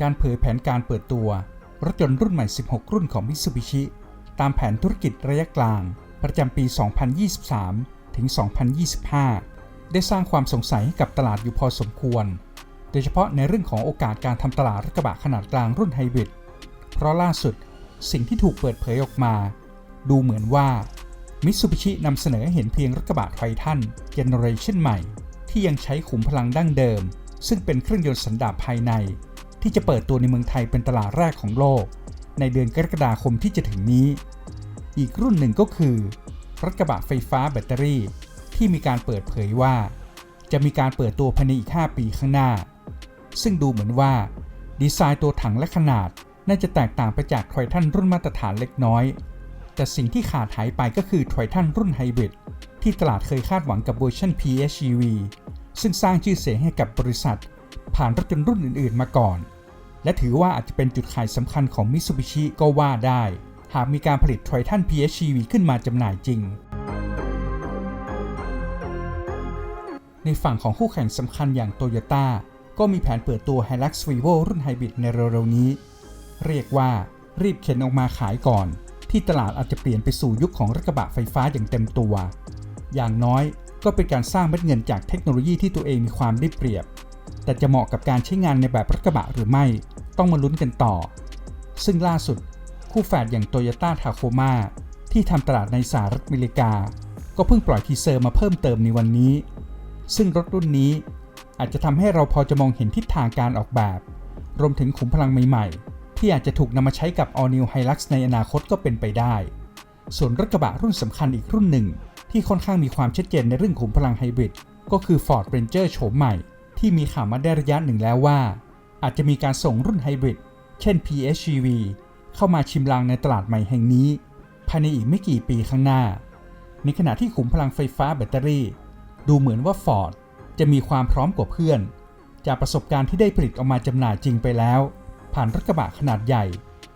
การเผยแผนการเปิดตัว รถยนต์รุ่นใหม่ 16 รุ่นของ Mitsubishi ตามแผนธุรกิจระยะกลาง ประจำปี 2023 ถึง 2025 ได้สร้างความสงสัยให้กับตลาดอยู่พอสมควร โดยเฉพาะในเรื่องของโอกาสการทำตลาดรถกระบะขนาดกลางรุ่นไฮบริด เพราะล่าสุดสิ่งที่ถูกเปิดเผยออกมา ดูเหมือนว่ามิตซูบิชินำเสนอเห็นเพียงรถกระบะไททันเจเนอเรชันใหม่ ที่ยังใช้ขุมพลังดั้งเดิม ซึ่งเป็นเครื่องยนต์สันดาปภายใน ที่จะเปิดตัวในเมืองไทยเป็นตลาดแรกของโลก ในเดือนกรกฎาคมที่จะถึงนี้ อีกรุ่นหนึ่งก็คือ รถกระบะไฟฟ้าแบตเตอรี่ ที่มีการเปิดเผยว่า จะมีการเปิดตัวภายในอีก 5 ปีข้างหน้า ซึ่งดูเหมือนว่า ดีไซน์ตัวถังและขนาดน่าจะแตกต่างไปจากไททันรุ่นมาตรฐานเล็กน้อย แต่สิ่งที่ขาดหายไปก็คือไททันรุ่นไฮบริดที่ตลาดเคยคาดหวังกับเวอร์ชัน PHEV ซึ่งสร้างชื่อเสียงให้กับบริษัท ผ่านรถยนต์รุ่นอื่น ๆ มาก่อน และถือว่าอาจจะเป็นจุดขายสำคัญของ Mitsubishi ก็ว่าได้ หากมีการผลิตไททัน PHEV ขึ้นมาจำหน่ายจริง ในฝั่งของคู่แข่งสำคัญอย่างโตโยต้าก็มีแผนเปิดตัว Hilux Revo รุ่นไฮบริดในเร็วๆนี้ เรียกว่ารีบเข็นออกมาขายก่อน ที่ตลาดอาจจะเปลี่ยนไปสู่ยุคของรถกระบะไฟฟ้าอย่างเต็มตัว อย่างน้อยก็เป็นการสร้างเม็ดเงินจากเทคโนโลยีที่ตัวเองมีความได้เปรียบ แต่จะเหมาะกับการใช้งานในแบบรถกระบะหรือไม่ต้องมาลุ้นกันต่อ ซึ่งล่าสุดคู่แฝดอย่าง Toyota Tacoma ที่ทำตลาดในสหรัฐอเมริกา ก็เพิ่งปล่อยทีเซอร์มาเพิ่มเติมในวันนี้ ซึ่งรถรุ่นนี้อาจจะทำให้เราพอจะมองเห็นทิศทางการออกแบบ รวมถึงขุมพลังใหม่ๆ ที่อาจจะถูกนำมาใช้กับ All New Hilux ในอนาคตก็เป็นไปได้ ส่วนรถกระบะรุ่นสำคัญอีกรุ่นหนึ่ง ที่ค่อนข้างมีความชัดเจนในเรื่องขุมพลังไฮบริดก็คือ Ford Ranger โฉมใหม่ ที่มีข่าวมาได้ระยะหนึ่งแล้วว่า อาจจะมีการส่งรุ่นไฮบริดเช่น PHEV เข้ามาชิมลางในตลาดใหม่แห่งนี้ ภายในอีกไม่กี่ปีข้างหน้า ในขณะที่ขุมพลังไฟฟ้าแบตเตอรี่ ดูเหมือนว่า Ford จะมีความพร้อมกว่าเพื่อน จากประสบการณ์ที่ได้ผลิตออกมาจำหน่ายจริงไปแล้ว ผ่านรถกระบะขนาดใหญ่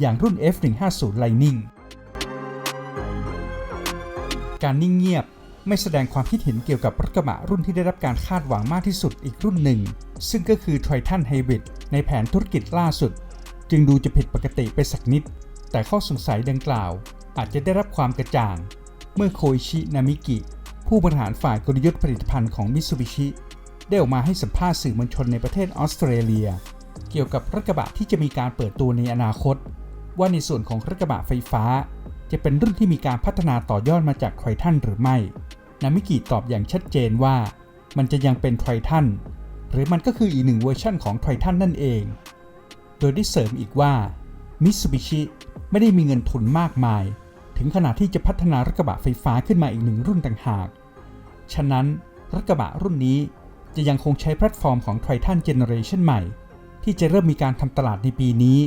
อย่างรุ่น F150 Lightning การนิ่งเงียบ ไม่แสดงความคิดเห็นเกี่ยวกับรถกระบะรุ่นที่ได้รับการคาดหวังมากที่สุดอีกรุ่นหนึ่ง ซึ่งก็คือ Triton Hybrid ในแผนธุรกิจล่าสุด จึงดูจะผิดปกติไปสักนิด แต่ข้อสงสัยดังกล่าว อาจจะได้รับความกระจ่าง เมื่อโคอิชินามิกิ ผู้บริหารฝ่ายกลยุทธ์ผลิตภัณฑ์ของมิซูบิชิได้ออกมาให้สัมภาษณ์สื่อมวลชนในประเทศออสเตรเลีย เกี่ยวกับรถกระบะที่จะมีการเปิดตัวในอนาคต ว่าในส่วนของรถกระบะไฟฟ้า จะเป็นรุ่นที่มีการพัฒนาต่อยอดมาจากไททันหรือไม่ นามิกิตอบอย่างชัดเจนว่า มันจะยังเป็นไททันหรือมันก็คืออีกหนึ่งเวอร์ชั่นของไททันนั่นเอง โดยได้เสริมอีกว่ามิตซูบิชิไม่ได้มีเงินทุนมากมาย ถึงขนาดที่จะพัฒนารถกระบะไฟฟ้าขึ้นมาอีกหนึ่งรุ่นต่างหาก ฉะนั้นรถกระบะรุ่นนี้จะยังคงใช้แพลตฟอร์มของ Triton Generation ใหม่ ที่จะเริ่มมีการทำตลาดในปีนี้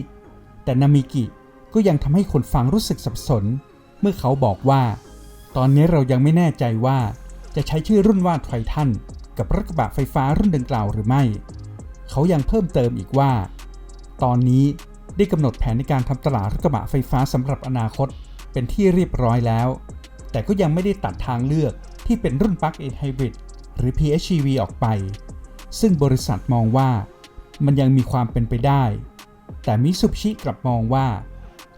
แต่นามิกิก็ยังทำให้คนฟังรู้สึกสับสน เมื่อเขาบอกว่า ตอนนี้เรายังไม่แน่ใจว่าจะใช้ชื่อรุ่นว่า Triton กับรถกระบะไฟฟ้ารุ่นดังกล่าวหรือไม่ เขายังเพิ่มเติมอีกว่า ตอนนี้ได้กำหนดแผนในการทำตลาดรถกระบะไฟฟ้าสำหรับอนาคตเป็นที่เรียบร้อยแล้ว แต่ก็ยังไม่ได้ตัดทางเลือกที่เป็นรุ่น Plug-in Hybrid หรือ PHEV ออกไป ซึ่งบริษัทมองว่ามันยังมีความเป็นไปได้ แต่มิสุบิชิกลับมองว่า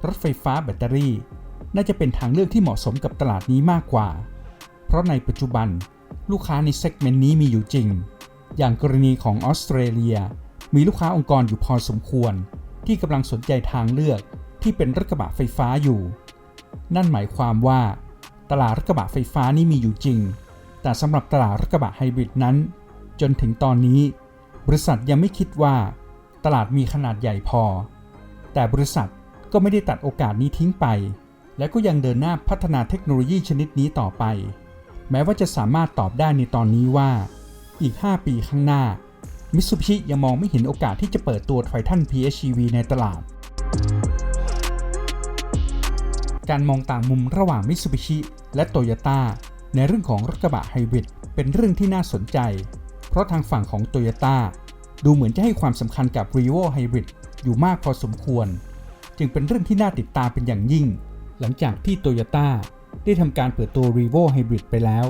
รถไฟฟ้าแบตเตอรี่ น่าจะเป็นทางเลือกที่เหมาะสมกับตลาดนี้มากกว่า เพราะในปัจจุบันลูกค้าในเซกเมนต์นี้มีอยู่จริง อย่างกรณีของออสเตรเลีย มีลูกค้าองค์กรอยู่พอสมควร ที่กำลังสนใจทางเลือกที่เป็นรถกระบะไฟฟ้าอยู่ นั่นหมายความว่า ตลาดรถกระบะไฟฟ้านี่มีอยู่จริง แต่สำหรับตลาดรถกระบะไฮบริดนั้น จนถึงตอนนี้ บริษัทยังไม่คิดว่า ตลาดมีขนาดใหญ่พอ แต่บริษัทก็ไม่ได้ตัดโอกาสนี้ทิ้งไป และก็ยังเดินหน้าพัฒนาเทคโนโลยีชนิดนี้ต่อไป แม้ว่าจะสามารถตอบได้ในตอนนี้ว่า อีก 5 ปีข้างหน้า มิตซูบิชิยังมองไม่เห็นโอกาสที่จะเปิดตัว Triton PHEV ในตลาด การมองต่างมุมระหว่างมิตซูบิชิและโตโยต้าในเรื่องของรถกระบะไฮบริดเป็นเรื่องที่น่าสนใจ เพราะทางฝั่งของโตโยต้าดูเหมือนจะให้ความสำคัญกับ r e v o Hybrid อยู่มากพอสมควร จึงเป็นเรื่องที่น่าติดตามเป็นอย่างยิ่ง หลังจากที่โตโยต้าได้ทำการเปิดตัว r e v o Hybrid ไปแล้ว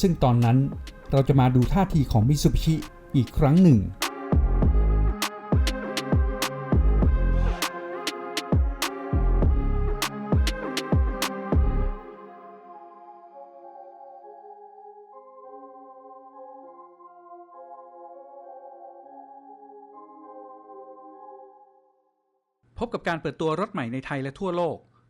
ซึ่งตอนนั้นเราจะมาดูท่าทีของ Mitsubishi อีกครั้งหนึ่ง พบกับการเปิดตัวรถใหม่ในไทยและทั่วโลก